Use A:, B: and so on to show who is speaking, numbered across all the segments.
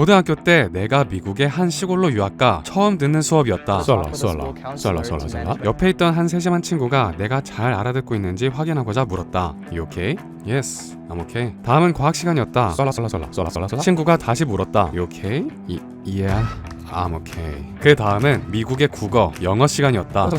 A: 고등학교 때 내가 미국의 한 시골로 유학가 처음 듣는 수업이었다.
B: 썰라 썰라 썰라 썰라 썰라
A: 옆에 있던 한 세심한 친구가 내가 잘 알아듣고 있는지 확인하고자 물었다. You okay? Yes, I'm okay. 다음은 과학 시간이었다.
B: 썰라 썰라 썰라 썰라 썰라 썰라
A: 친구가 다시 물었다. You okay? 이, yeah, I'm okay. 그 다음은 미국의 국어, 영어 시간이었다.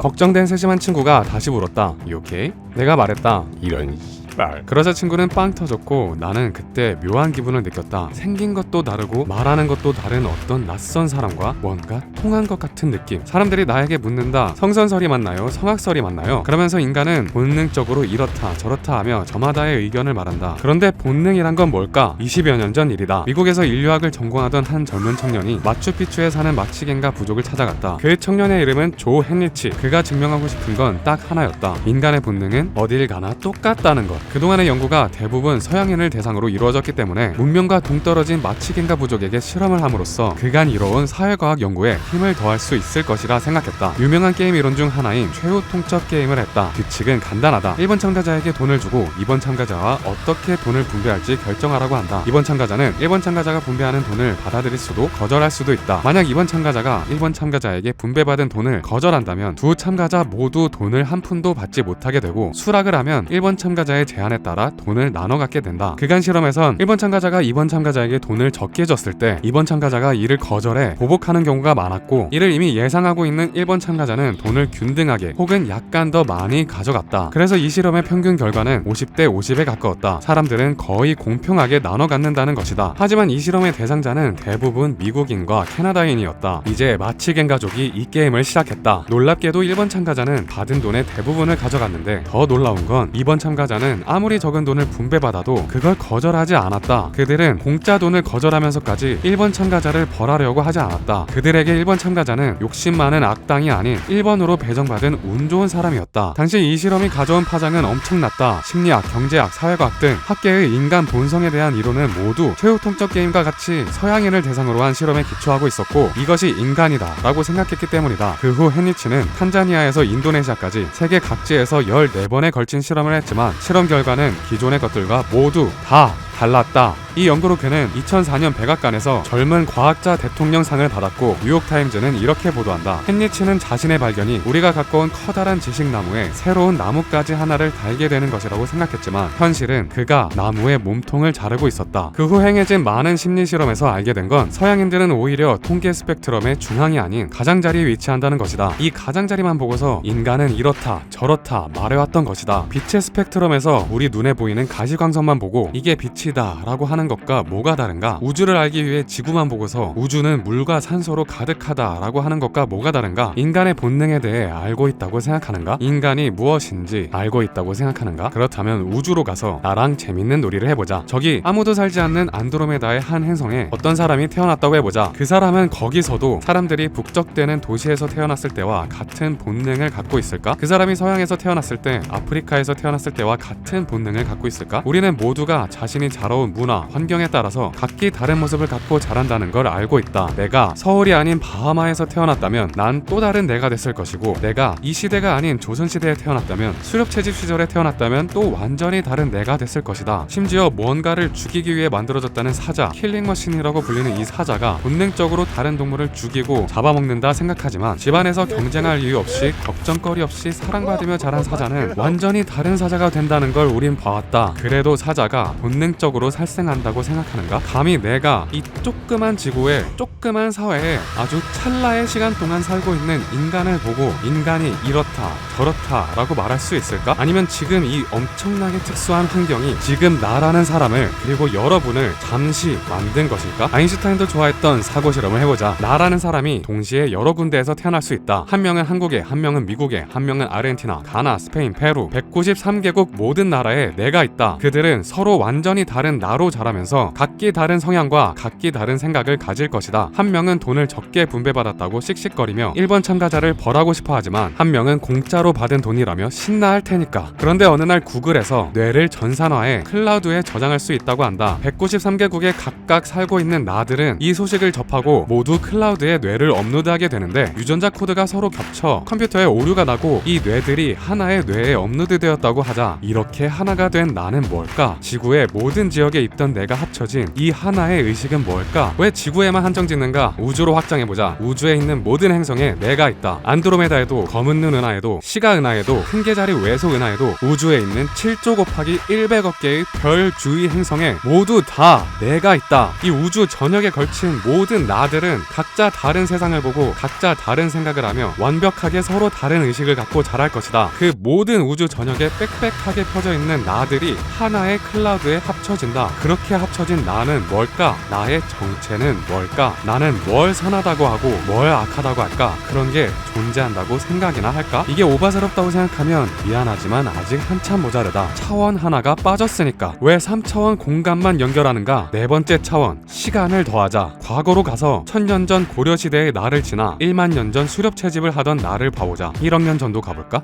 A: 걱정된 세심한 친구가 다시 물었다. You okay? 내가 말했다.
B: 이런 말
A: 그러자 친구는 빵 터졌고 나는 그때 묘한 기분을 느꼈다. 생긴 것도 다르고 말하는 것도 다른 어떤 낯선 사람과 뭔가 통한 것 같은 느낌. 사람들이 나에게 묻는다. 성선설이 맞나요? 성악설이 맞나요? 그러면서 인간은 본능적으로 이렇다 저렇다 하며 저마다의 의견을 말한다. 그런데 본능이란 건 뭘까? 20여 년 전 일이다. 미국에서 인류학을 전공하던 한 젊은 청년이 마추픽추에 사는 마치겐가 부족을 찾아갔다. 그 청년의 이름은 조 헨리치. 그가 증명하고 싶은 건 딱 하나였다. 인간의 본능은 어딜 가나 똑같다는 것. 그동안의 연구가 대부분 서양인을 대상으로 이루어졌기 때문에 문명과 동떨어진 마치겐가 부족에게 실험을 함으로써 그간 이뤄온 사회과학 연구에 힘을 더할 수 있을 것이라 생각했다. 유명한 게임 이론 중 하나인 최후 통첩 게임을 했다. 규칙은 간단하다. 1번 참가자에게 돈을 주고 2번 참가자와 어떻게 돈을 분배할지 결정하라고 한다. 2번 참가자는 1번 참가자가 분배하는 돈을 받아들일 수도 거절할 수도 있다. 만약 2번 참가자가 1번 참가자에게 분배받은 돈을 거절한다면 두 참가자 모두 돈을 한 푼도 받지 못하게 되고 수락을 하면 1번 참가자의 제안에 따라 돈을 나눠 갖게 된다. 그간 실험에선 1번 참가자가 2번 참가자에게 돈을 적게 줬을 때 2번 참가자가 이를 거절해 보복하는 경우가 많았고 이를 이미 예상하고 있는 1번 참가자는 돈을 균등하게 혹은 약간 더 많이 가져갔다. 그래서 이 실험의 평균 결과는 50대 50에 가까웠다. 사람들은 거의 공평하게 나눠 갖는다는 것이다. 하지만 이 실험의 대상자는 대부분 미국인과 캐나다인이었다. 이제 마치겐 가족이 이 게임을 시작했다. 놀랍게도 1번 참가자는 받은 돈의 대부분을 가져갔는데 더 놀라운 건 2번 참가자는 아무리 적은 돈을 분배받아도 그걸 거절하지 않았다. 그들은 공짜 돈을 거절하면서까지 1번 참가자를 벌하려고 하지 않았다. 그들에게 1번 참가자는 욕심 많은 악당이 아닌 1번으로 배정받은 운 좋은 사람이었다. 당시 이 실험이 가져온 파장은 엄청났다. 심리학, 경제학, 사회과학 등 학계의 인간 본성에 대한 이론은 모두 최후 통첩 게임과 같이 서양인을 대상으로 한 실험에 기초하고 있었고 이것이 인간이다 라고 생각했기 때문이다. 그 후 헨리치는 탄자니아에서 인도네시아까지 세계 각지에서 14번에 걸친 실험을 했지만 실험 결과는 기존의 것들과 모두 다 달랐다. 이 연구로 그는 2004년 백악관에서 젊은 과학자 대통령상을 받았고 뉴욕타임즈는 이렇게 보도한다. 헨리치는 자신의 발견이 우리가 갖고 온 커다란 지식나무에 새로운 나뭇가지 하나를 달게 되는 것이라고 생각했지만 현실은 그가 나무의 몸통을 자르고 있었다. 그 후 행해진 많은 심리 실험에서 알게 된 건 서양인들은 오히려 통계 스펙트럼의 중앙이 아닌 가장자리에 위치한다는 것이다. 이 가장자리만 보고서 인간은 이렇다 저렇다 말해왔던 것이다. 빛의 스펙트럼에서 우리 눈에 보이는 가시광선만 보고 이게 빛 이다 라고 하는 것과 뭐가 다른가? 우주를 알기 위해 지구만 보고서 우주는 물과 산소로 가득하다 라고 하는 것과 뭐가 다른가? 인간의 본능에 대해 알고 있다고 생각하는가? 인간이 무엇인지 알고 있다고 생각하는가? 그렇다면 우주로 가서 나랑 재밌는 놀이를 해보자. 저기 아무도 살지 않는 안드로메다의 한 행성에 어떤 사람이 태어났다고 해보자. 그 사람은 거기서도 사람들이 북적대는 도시에서 태어났을 때와 같은 본능을 갖고 있을까? 그 사람이 서양에서 태어났을 때, 아프리카에서 태어났을 때와 같은 본능을 갖고 있을까? 우리는 모두가 자신이 자 라온 문화, 환경에 따라서 각기 다른 모습을 갖고 자란다는 걸 알고 있다. 내가 서울이 아닌 바하마에서 태어났다면 난 또 다른 내가 됐을 것이고 내가 이 시대가 아닌 조선 시대에 태어났다면 수렵 채집 시절에 태어났다면 또 완전히 다른 내가 됐을 것이다. 심지어 무언가를 죽이기 위해 만들어졌다는 사자, 킬링 머신이라고 불리는 이 사자가 본능적으로 다른 동물을 죽이고 잡아먹는다 생각하지만 집안에서 경쟁할 이유 없이 걱정거리 없이 사랑받으며 자란 사자는 완전히 다른 사자가 된다는 걸 우린 봐왔다. 그래도 사자가 본능 적으로 살생한다고 생각하는가? 감히 내가 이 조그만 지구에 조그만 사회에 아주 찰나의 시간 동안 살고 있는 인간을 보고 인간이 이렇다 저렇다 라고 말할 수 있을까? 아니면 지금 이 엄청나게 특수한 환경이 지금 나라는 사람을 그리고 여러분을 잠시 만든 것일까? 아인슈타인도 좋아했던 사고 실험을 해보자. 나라는 사람이 동시에 여러 군데에서 태어날 수 있다. 한 명은 한국에, 한 명은 미국에, 한 명은 아르헨티나, 가나, 스페인, 페루 193개국 모든 나라에 내가 있다. 그들은 서로 완전히 다른 나로 자라면서 각기 다른 성향과 각기 다른 생각을 가질 것이다. 한 명은 돈을 적게 분배받았다고 씩씩거리며 1번 참가자를 벌하고 싶어 하지만 한 명은 공짜로 받은 돈이라며 신나할 테니까. 그런데 어느 날 구글에서 뇌를 전산화해 클라우드에 저장할 수 있다고 한다. 193개국에 각각 살고 있는 나들은 이 소식을 접하고 모두 클라우드에 뇌를 업로드하게 되는데 유전자 코드가 서로 겹쳐 컴퓨터에 오류가 나고 이 뇌들이 하나의 뇌에 업로드되었다고 하자 이렇게 하나가 된 나는 뭘까? 지구의 모든 모든 지역에 있던 내가 합쳐진 이 하나의 의식은 뭘까? 왜 지구에만 한정짓는가? 우주로 확장해보자. 우주에 있는 모든 행성에 내가 있다. 안드로메다에도 검은 눈 은하에도 시가 은하에도 큰계자리 외소 은하에도 우주에 있는 7조 곱하기 100억 개의 별 주위 행성에 모두 다 내가 있다. 이 우주 전역에 걸친 모든 나들은 각자 다른 세상을 보고 각자 다른 생각을 하며 완벽하게 서로 다른 의식을 갖고 자랄 것이다. 그 모든 우주 전역에 빽빽하게 펴져 있는 나들이 하나의 클라우드에 합쳐 진다. 그렇게 합쳐진 나는 뭘까? 나의 정체는 뭘까? 나는 뭘 선하다고 하고 뭘 악하다고 할까? 그런 게 존재한다고 생각이나 할까? 이게 오바스럽다고 생각하면 미안하지만 아직 한참 모자르다. 차원 하나가 빠졌으니까 왜 3차원 공간만 연결하는가? 네 번째 차원 시간을 더하자. 과거로 가서 천년 전 고려 시대의 나를 지나 1만 년 전 수렵 채집을 하던 나를 봐보자. 1억 년 전도 가볼까?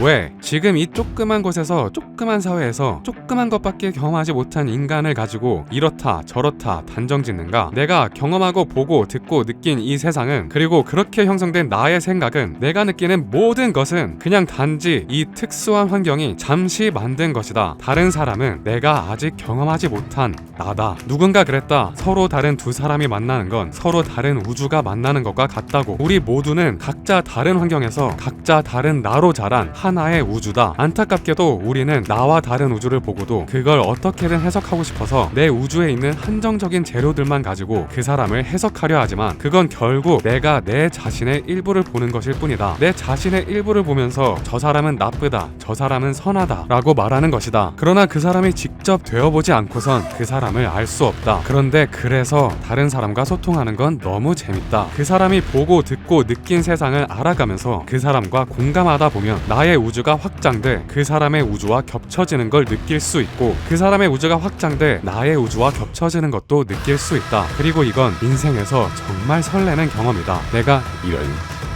A: 왜 지금 이 조그만 곳에서 조그만 사회에서 조그만 것밖에 경험하지 못한 인간을 가지고 이렇다 저렇다 단정 짓는가? 내가 경험하고 보고 듣고 느낀 이 세상은 그리고 그렇게 형성된 나의 생각은 내가 느끼는 모든 것은 그냥 단지 이 특수한 환경이 잠시 만든 것이다. 다른 사람은 내가 아직 경험하지 못한 나다. 누군가 그랬다. 서로 다른 두 사람이 만나는 건 서로 다른 우주가 만나는 것과 같다고. 우리 모두는 각자 다른 환경에서 각자 다른 나로 자란 하나의 우주다. 안타깝게도 우리는 나와 다른 우주를 보고도 그걸 어떻게든 해석하고 싶어서 내 우주에 있는 한정적인 재료들만 가지고 그 사람을 해석하려 하지만 그건 결국 내가 내 자신의 일부를 보는 것일 뿐이다. 내 자신의 일부를 보면서 저 사람은 나쁘다, 저 사람은 선하다 라고 말하는 것이다. 그러나 그 사람이 직접 되어보지 않고선 그 사람을 알 수 없다. 그런데 그래서 다른 사람과 소통하는 건 너무 재밌다. 그 사람이 보고 듣고 느낀 세상을 알아가면서 그 사람과 공감하다 보면 나의 우주가 확장돼 그 사람의 우주와 겹쳐지는 걸 느낄 수 있고 그 사람의 우주가 확장돼 나의 우주와 겹쳐지는 것도 느낄 수 있다. 그리고 이건 인생에서 정말 설레는 경험이다. 내가
B: 이런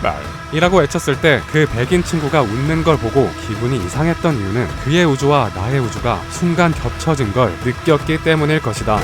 B: 말.
A: 이라고 외쳤을 때 그 백인 친구가 웃는 걸 보고 기분이 이상했던 이유는 그의 우주와 나의 우주가 순간 겹쳐진 걸 느꼈기 때문일 것이다.